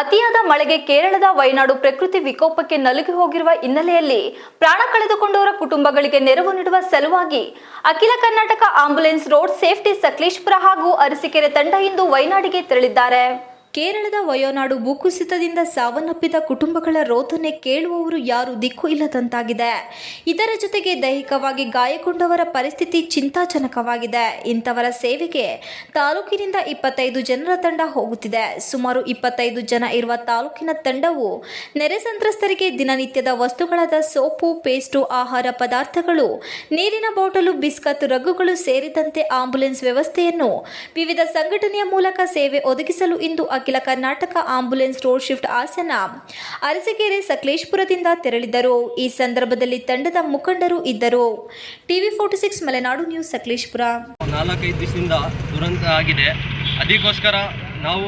ಅತಿಯಾದ ಮಳೆಗೆ ಕೇರಳದ ವಯನಾಡು ಪ್ರಕೃತಿ ವಿಕೋಪಕ್ಕೆ ನಲುಗಿ ಹೋಗಿರುವ ಹಿನ್ನೆಲೆಯಲ್ಲಿ ಪ್ರಾಣ ಕಳೆದುಕೊಂಡವರ ಕುಟುಂಬಗಳಿಗೆ ನೆರವು ನೀಡುವ ಸಲುವಾಗಿ Akhila Karnataka ambulance road safety Sakleshpur ಹಾಗೂ ಅರಸಿಕೆರೆ ತಂಡ ಇಂದು ವಯನಾಡಿಗೆ ತೆರಳಿದ್ದಾರೆ. ಕೇರಳದ ವಯೋನಾಡು ಭೂಕುಸಿತದಿಂದ ಸಾವನ್ನಪ್ಪಿದ ಕುಟುಂಬಗಳ ರೋಧನೆ ಕೇಳುವವರು ಯಾರು ದಿಕ್ಕು ಇಲ್ಲದಂತಾಗಿದೆ. ಇದರ ಜೊತೆಗೆ ದೈಹಿಕವಾಗಿ ಗಾಯಗೊಂಡವರ ಪರಿಸ್ಥಿತಿ ಚಿಂತಾಜನಕವಾಗಿದೆ. ಇಂಥವರ ಸೇವೆಗೆ ತಾಲೂಕಿನಿಂದ ಇಪ್ಪತ್ತೈದು ಜನರ ತಂಡ ಹೋಗುತ್ತಿದೆ. ಸುಮಾರು ಇಪ್ಪತ್ತೈದು ಜನ ಇರುವ ತಾಲೂಕಿನ ತಂಡವು ನೆರೆ ಸಂತ್ರಸ್ತರಿಗೆ ದಿನನಿತ್ಯದ ವಸ್ತುಗಳಾದ ಸೋಪು, ಪೇಸ್ಟು, ಆಹಾರ ಪದಾರ್ಥಗಳು, ನೀರಿನ ಬಾಟಲು ಬಿಸ್ಕತ್ ರಗ್ಗುಗಳು ಸೇರಿದಂತೆ ಆಂಬುಲೆನ್ಸ್ ವ್ಯವಸ್ಥೆಯನ್ನು ವಿವಿಧ ಸಂಘಟನೆಯ ಮೂಲಕ ಸೇವೆ ಒದಗಿಸಲು ಇಂದು Akhila Karnataka ambulance road shift Hassan Arsikere ಸಕಲೇಶ್ಪುರದಿಂದ ತೆರಳಿದರು ಈ ಸಂದರ್ಭದಲ್ಲಿ ತಂಡದ ಮುಖಂಡರು ಇದ್ದರು. TV forty six Malnad news Sakleshpur. ನಾಲ್ಕೈದು ದಿವಸದಿಂದ ದುರಂತ ಆಗಿದೆ. ಅದಕ್ಕೋಸ್ಕರ ನಾವು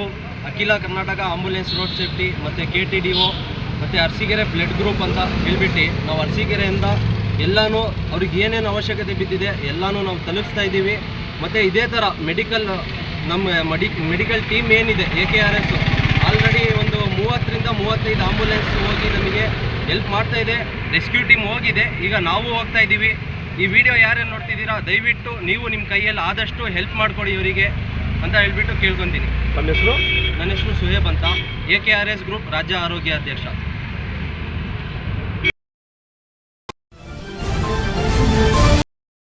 Akhila Karnataka ambulance road safety ಮತ್ತು ಕೆ ಟಿ ಡಿ ಒ ಮತ್ತು ಅರಸೀಕೆರೆ ಬ್ಲಡ್ ಗ್ರೂಪ್ ಅಂತ ಹೇಳ್ಬಿಟ್ಟು ನಾವು ಅರಸೀಕೆರೆಯಿಂದ ಎಲ್ಲನೂ ಅವ್ರಿಗೆ ಏನೇನು ಅವಶ್ಯಕತೆ ಬಿದ್ದಿದೆ ಎಲ್ಲನೂ ನಾವು ತಲುಪಿಸ್ತಾ ಇದ್ದೀವಿ. ಮತ್ತು ಇದೇ ಥರ ಮೆಡಿಕಲ್ ನಮ್ಮ ಮಡಿ ಮೆಡಿಕಲ್ ಟೀಮ್ ಏನಿದೆ A K R S already ಒಂದು ಮೂವತ್ತರಿಂದ ಮೂವತ್ತೈದು ಆಂಬುಲೆನ್ಸ್ ಹೋಗಿ ನಮಗೆ ಹೆಲ್ಪ್ ಮಾಡ್ತಾ ಇದೆ ರೆಸ್ಕ್ಯೂ ಟೀಮ್ ಹೋಗಿದೆ. ಈಗ ನಾವು ಹೋಗ್ತಾ ಇದ್ದೀವಿ. ಈ ವಿಡಿಯೋ ಯಾರ್ಯಾರು ನೋಡ್ತಿದ್ದೀರಾ ದಯವಿಟ್ಟು ನೀವು ನಿಮ್ಮ ಕೈಯಲ್ಲಿ ಆದಷ್ಟು ಹೆಲ್ಪ್ ಮಾಡಿಕೊಡಿ ಇವರಿಗೆ ಅಂತ ಹೇಳ್ಬಿಟ್ಟು ಕೇಳ್ಕೊತೀನಿ. ನನ್ನ ಹೆಸರು? ನನ್ನ ಹೆಸರು ಸುಹೇಬ್ ಅಂತ. A K R S group ರಾಜ್ಯ ಆರೋಗ್ಯ ಅಧ್ಯಕ್ಷ.